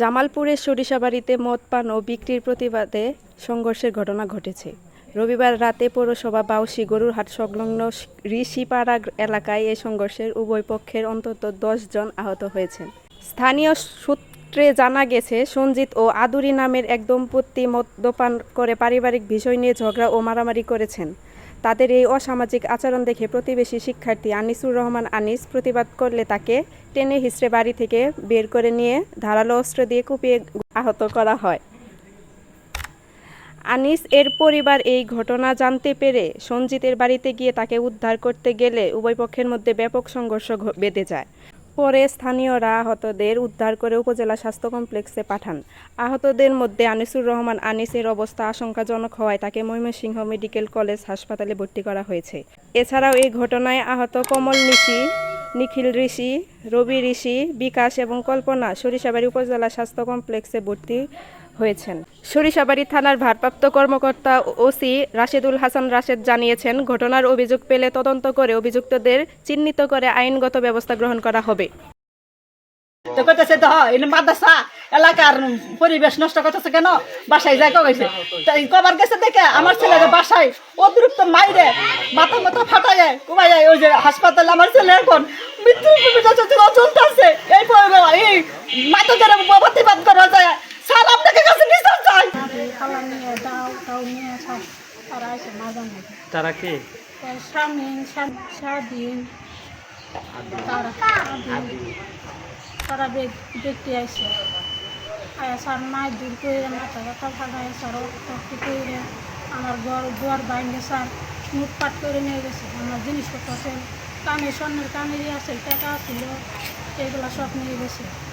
জামালপুরের সরিষাবাড়িতে মদ পান ও বিক্রির প্রতিবাদে সংঘর্ষের ঘটনা ঘটেছে। রবিবার রাতে পৌরসভা বাউসি গরুরহাট সংলগ্ন ঋষিপাড়া এলাকায় এই সংঘর্ষের উভয় পক্ষের অন্তত দশ জন আহত হয়েছেন। স্থানীয় সূত্রে জানা গেছে, সঞ্জিত ও আদুরি নামের এক দম্পতি মদ্যপান করে পারিবারিক বিষয় নিয়ে ঝগড়া ও মারামারি করেছেন। তাদের এই অসামাজিক আচরণ দেখে প্রতিবেশী শিক্ষার্থী আনিসুর রহমান আনিস প্রতিবাদ করলে তাকে টেনে হিসড়ে বাড়ি থেকে বের করে নিয়ে ধারালো অস্ত্র দিয়ে কুপিয়ে আহত করা হয়। আনিস এর পরিবার এই ঘটনা জানতে পেরে সঞ্জিতের বাড়িতে গিয়ে তাকে উদ্ধার করতে গেলে উভয় পক্ষের মধ্যে ব্যাপক সংঘর্ষ বেঁধে যায়। পরে স্থানীয়রা আহতদের উদ্ধার করে উপজেলা স্বাস্থ্য কমপ্লেক্সে পাঠান। আহতদের মধ্যে আনিসুর রহমান আনিসের অবস্থা আশঙ্কাজনক হওয়ায় তাকে ময়মনসিংহ মেডিকেল কলেজ হাসপাতালে ভর্তি করা হয়েছে। এছাড়াও এই ঘটনায় আহত কমল নিশি, নিখিল ঋষি, রবি ঋষি, বিকাশ এবং কল্পনা সরিষাবাড়ি উপজেলা স্বাস্থ্য কমপ্লেক্সে ভর্তি হয়েছেন। সরিষাবাড়ি থানার ভারপ্রাপ্ত কর্মকর্তা ওসি রাশেদুল হাসান রাশেদ জানিয়েছেন, ঘটনার অভিযোগ পেলে তদন্ত করে অভিযুক্তদের চিহ্নিত করে আইনগত ব্যবস্থা গ্রহণ করা হবে। তো এলাকার পরিবেশ নষ্ট করতেছে কেন? বাসায় কবার গেছে দেখে আমার ছেলের বাসায় অতিরিক্ত মাইরে মাথা মাথা কুমাই যায় ওই যে হাসপাতালে আমার ছেলে এখন মৃত্যু চলতেছে, এই তারা কে? তার স্বামী স্বামী স্বাধীন তারা স্বাধীন তারা বে- দেখতে আসে আয়া স্যার মাই দূর করে মাথা ব্যথা ফাটায় স্যার রক্ত করে আমার ঘর জিনিসপত্র কানে, স্বর্ণের কানেরই আছে, টাকা ছিল এগুলো সব নিয়ে গেছে।